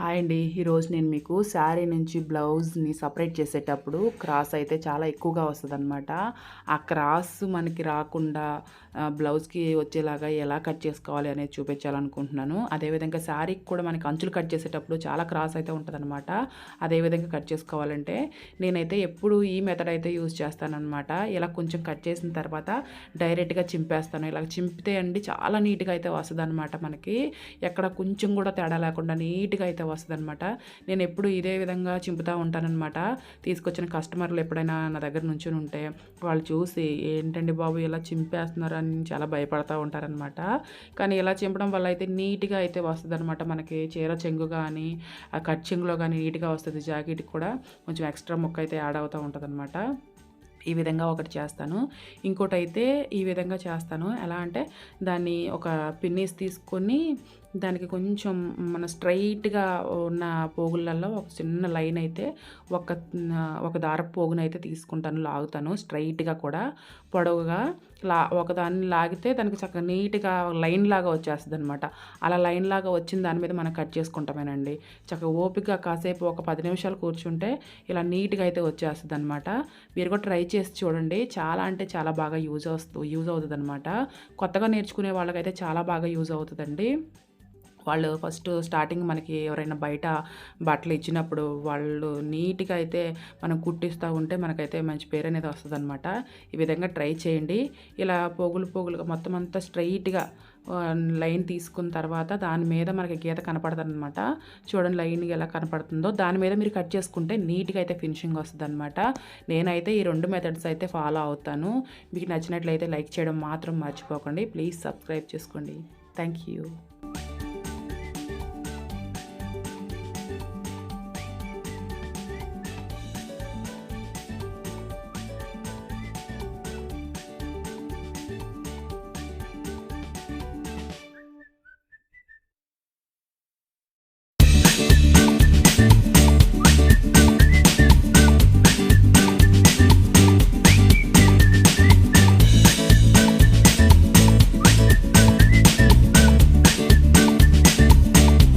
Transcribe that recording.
Hi అండి. ఈరోజు నేను మీకు శారీ నుంచి బ్లౌజ్ని సపరేట్ చేసేటప్పుడు క్రాస్ అయితే చాలా ఎక్కువగా వస్తుంది అనమాట ఆ క్రాస్ మనకి రాకుండా బ్లౌజ్కి వచ్చేలాగా ఎలా కట్ చేసుకోవాలి అనేది చూపించాలనుకుంటున్నాను. అదేవిధంగా శారీకి కూడా మనకి అంచులు కట్ చేసేటప్పుడు చాలా క్రాస్ అయితే ఉంటుందన్నమాట. అదేవిధంగా కట్ చేసుకోవాలంటే నేనైతే ఎప్పుడు ఈ మెథడ్ అయితే యూజ్ చేస్తానన్నమాట. ఇలా కొంచెం కట్ చేసిన తర్వాత డైరెక్ట్గా చింపేస్తాను. ఇలా చింపితే అండి చాలా నీట్గా అయితే వస్తుంది మనకి. ఎక్కడ కొంచెం కూడా తేడా లేకుండా నీట్గా అయితే వస్తుంది అనమాట నేను ఎప్పుడు ఇదే విధంగా చింపుతూ ఉంటానన్నమాట. తీసుకొచ్చిన కస్టమర్లు ఎప్పుడైనా నా దగ్గర నుంచుని ఉంటే వాళ్ళు చూసి ఏంటండి బాబు ఇలా చింపేస్తున్నారు అని చాలా భయపడతా ఉంటారనమాట కానీ ఇలా చింపడం వల్ల అయితే నీట్గా అయితే వస్తుంది అనమాట మనకి. చీర చెంగు కానీ ఆ కట్ చెంగులో కానీ నీట్గా వస్తుంది జాకెట్ కూడా. కొంచెం ఎక్స్ట్రా ముక్క అయితే యాడ్ అవుతూ ఉంటుంది ఈ విధంగా ఒకటి చేస్తాను. ఇంకోటి అయితే ఈ విధంగా చేస్తాను. ఎలా అంటే దాన్ని ఒక పిన్నీస్ తీసుకొని దానికి కొంచెం మన స్ట్రైట్గా ఉన్న పోగులలో ఒక చిన్న లైన్ అయితే ఒక ఒక దార పోగునైతే అయితే తీసుకుంటాను లాగుతాను స్ట్రైట్గా కూడా. పొడవుగా లా ఒకదాన్ని లాగితే దానికి చక్కగా నీట్గా లైన్ లాగా వచ్చేస్తుంది అనమాట అలా లైన్ లాగా వచ్చిన దాని మీద మనం కట్ చేసుకుంటామేనండి. చక్కగా ఓపిక కాసేపు ఒక పది నిమిషాలు కూర్చుంటే ఇలా నీట్గా అయితే వచ్చేస్తుంది అనమాట మీరు కూడా ట్రై చేసి చూడండి. చాలా అంటే చాలా బాగా యూజ్ వస్తూ యూజ్ అవుతుంది అనమాట కొత్తగా నేర్చుకునే వాళ్ళకైతే చాలా బాగా యూజ్ అవుతుందండి. వాళ్ళు ఫస్ట్ స్టార్టింగ్ మనకి ఎవరైనా బయట బట్టలు ఇచ్చినప్పుడు వాళ్ళు నీట్గా అయితే మనం కుట్టిస్తూ ఉంటే మనకైతే మంచి పేరు అనేది వస్తుంది అనమాట ఈ విధంగా ట్రై చేయండి. ఇలా పోగులు పోగులుగా మొత్తం అంతా స్ట్రైట్గా లైన్ తీసుకున్న తర్వాత దాని మీద మనకి గీత కనపడుతుంది అనమాట చూడండి లైన్ ఎలా కనపడుతుందో. దాని మీద మీరు కట్ చేసుకుంటే నీట్గా అయితే ఫినిషింగ్ వస్తుంది అనమాట నేనైతే ఈ రెండు మెథడ్స్ అయితే ఫాలో అవుతాను. మీకు నచ్చినట్లయితే లైక్ చేయడం మాత్రం మర్చిపోకండి. ప్లీజ్ సబ్స్క్రైబ్ చేసుకోండి. Thank you